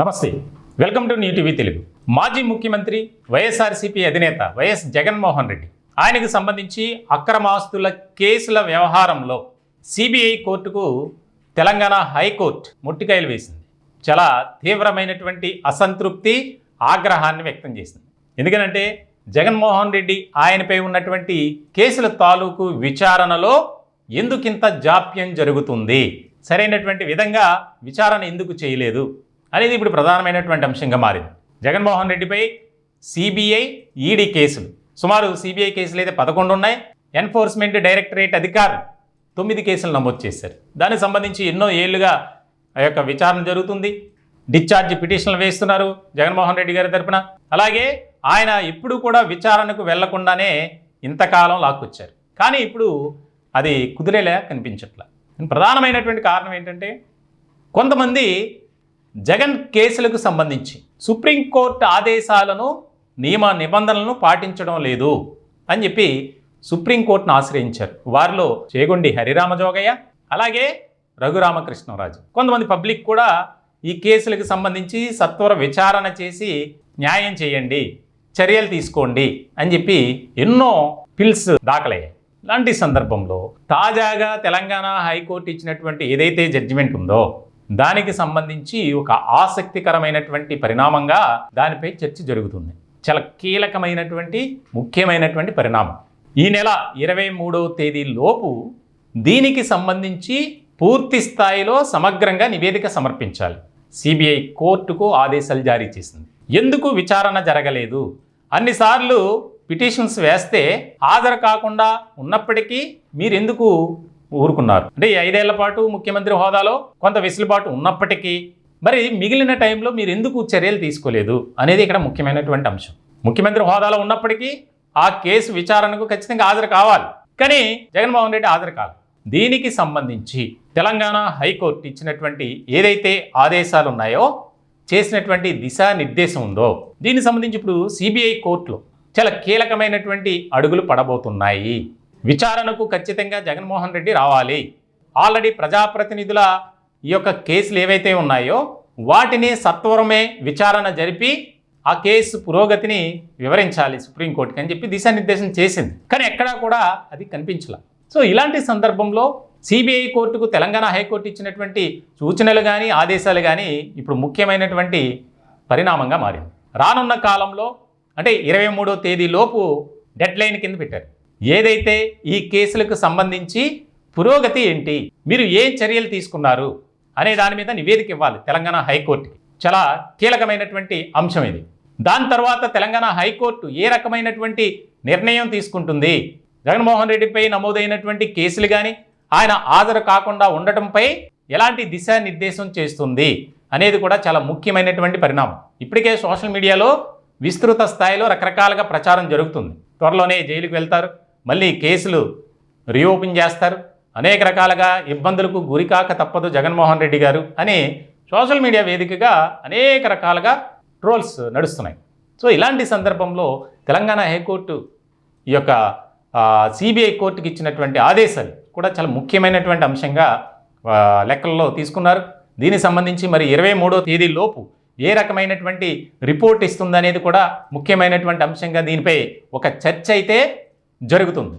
నమస్తే. Welcome to new TV Telugu. మాజీ ముఖ్యమంత్రి వైఎస్ఆర్సీపీ అధినేత వైఎస్ జగన్మోహన్ రెడ్డి ఆయనకు సంబంధించి అక్రమాస్తుల కేసుల వ్యవహారంలో సిబిఐ కోర్టుకు తెలంగాణ హైకోర్టు ముట్టికాయలు వేసింది. చాలా తీవ్రమైనటువంటి అసంతృప్తి ఆగ్రహాన్ని వ్యక్తం చేసింది. ఎందుకనంటే జగన్మోహన్ రెడ్డి ఆయనపై ఉన్నటువంటి కేసుల తాలూకు విచారణలో ఎందుకింత జాప్యం జరుగుతుంది? సరైనటువంటి విధంగా విచారణ ఎందుకు చేయలేదు? అనేది ఇప్పుడు ప్రధానమైనటువంటి అంశంగా మారింది. జగన్మోహన్ రెడ్డిపై సిబిఐ ఈడీ కేసులు. సుమారు సిబిఐ కేసులు అయితే పదకొండు ఉన్నాయి. ఎన్ఫోర్స్మెంట్ డైరెక్టరేట్ అధికారులు తొమ్మిది కేసులు నమోదు చేశారు. దానికి సంబంధించి ఎన్నో ఏళ్ళుగా ఆ యొక్క విచారణ జరుగుతుంది. డిశ్చార్జ్ పిటిషన్లు వేస్తున్నారు జగన్మోహన్ రెడ్డి గారి తరఫున అలాగే ఆయన ఎప్పుడు కూడా విచారణకు వెళ్ళకుండానే ఇంతకాలం లాక్కొచ్చారు. కానీ ఇప్పుడు అది కుదిరేలా కనిపించట్లా. ప్రధానమైనటువంటి కారణం ఏంటంటే కొంతమంది జగన్ కేసులకు సంబంధించి సుప్రీంకోర్టు ఆదేశాలను నియమ నిబంధనలను పాటించడం లేదు అని చెప్పి సుప్రీంకోర్టును ఆశ్రయించారు. వారిలో చేగొండి హరిరామజోగయ్య అలాగే రఘురామకృష్ణరాజు. కొంతమంది పబ్లిక్ కూడా ఈ కేసులకు సంబంధించి సత్వర విచారణ చేసి న్యాయం చేయండి చర్యలు తీసుకోండి అని చెప్పి ఎన్నో పిల్స్ దాఖలయ్యాయి. లాంటి సందర్భంలో తాజాగా తెలంగాణ హైకోర్టు ఇచ్చినటువంటి ఏదైతే జడ్జిమెంట్ ఉందో దానికి సంబంధించి ఒక ఆసక్తికరమైనటువంటి పరిణామంగా దానిపై చర్చ జరుగుతుంది. చాలా కీలకమైనటువంటి ముఖ్యమైనటువంటి పరిణామం. ఈ నెల ఇరవై మూడవ తేదీ లోపు దీనికి సంబంధించి పూర్తి స్థాయిలో సమగ్రంగా నివేదిక సమర్పించాలి. సిబిఐ కోర్టుకు ఆదేశాలు జారీ చేసింది. ఎందుకు విచారణ జరగలేదు? అన్నిసార్లు పిటిషన్స్ వేస్తే హాజరు కాకుండా ఉన్నప్పటికీ మీరెందుకు ఊరుకున్నారు. అంటే ఈ ఐదేళ్ళ పాటు ముఖ్యమంత్రి హోదాలో కొంత వెసులుబాటు ఉన్నప్పటికీ మరి మిగిలిన టైంలో మీరు ఎందుకు చర్యలు తీసుకోలేదు అనేది ఇక్కడ ముఖ్యమైనటువంటి అంశం. ముఖ్యమంత్రి హోదాలో ఉన్నప్పటికీ ఆ కేసు విచారణకు ఖచ్చితంగా హాజరు కావాలి. కానీ జగన్మోహన్ రెడ్డి హాజరు కాదు దీనికి సంబంధించి తెలంగాణ హైకోర్టు ఇచ్చినటువంటి ఏదైతే ఆదేశాలు ఉన్నాయో చేసినటువంటి దిశానిర్దేశం ఉందో దీనికి సంబంధించి ఇప్పుడు సిబిఐ కోర్టులో చాలా కీలకమైనటువంటి అడుగులు పడబోతున్నాయి. విచారణకు ఖచ్చితంగా జగన్మోహన్ రెడ్డి రావాలి. ఆల్రెడీ ప్రజాప్రతినిధుల ఈ యొక్క కేసులు ఏవైతే ఉన్నాయో వాటిని సత్వరమే విచారణ జరిపి ఆ కేసు పురోగతిని వివరించాలి సుప్రీంకోర్టుకి అని చెప్పి దిశానిర్దేశం చేసింది. కానీ ఎక్కడా కూడా అది కనిపించలే. సో ఇలాంటి సందర్భంలో సిబిఐ కోర్టుకు తెలంగాణ హైకోర్టు ఇచ్చినటువంటి సూచనలు కానీ ఆదేశాలు కానీ ఇప్పుడు ముఖ్యమైనటువంటి పరిణామంగా మారింది. రానున్న కాలంలో అంటే ఇరవై మూడో తేదీలోపు డెడ్ లైన్ కింద పెట్టారు. ఏదైతే ఈ కేసులకు సంబంధించి పురోగతి ఏంటి మీరు ఏ చర్యలు తీసుకున్నారు అనే దాని మీద నివేదిక ఇవ్వాలి తెలంగాణ హైకోర్టుకి. చాలా కీలకమైనటువంటి అంశం ఇది. దాని తర్వాత తెలంగాణ హైకోర్టు ఏ రకమైనటువంటి నిర్ణయం తీసుకుంటుంది? జగన్మోహన్ రెడ్డిపై నమోదైనటువంటి కేసులు కానీ ఆయన హాజరు కాకుండా ఉండటంపై ఎలాంటి దిశానిర్దేశం చేస్తుంది అనేది కూడా చాలా ముఖ్యమైనటువంటి పరిణామం. ఇప్పటికే సోషల్ మీడియాలో విస్తృత స్థాయిలో రకరకాలుగా ప్రచారం జరుగుతుంది. త్వరలోనే జైలుకు వెళ్తారు. మళ్ళీ కేసులు రీఓపెన్ చేస్తారు. అనేక రకాలుగా ఇబ్బందులకు గురికాక తప్పదు జగన్మోహన్ రెడ్డి గారు అని సోషల్ మీడియా వేదికగా అనేక రకాలుగా ట్రోల్స్ నడుస్తున్నాయి. సో ఇలాంటి సందర్భంలో తెలంగాణ హైకోర్టు ఈ యొక్క సిబిఐ కోర్టుకి ఇచ్చినటువంటి ఆదేశాలు కూడా చాలా ముఖ్యమైనటువంటి అంశంగా లెక్కల్లో తీసుకున్నారు. దీనికి సంబంధించి మరి ఇరవై మూడో తేదీ లోపు ఏ రకమైనటువంటి రిపోర్ట్ ఇస్తుందనేది కూడా ముఖ్యమైనటువంటి అంశంగా దీనిపై ఒక చర్చ అయితే జరుగుతుంది.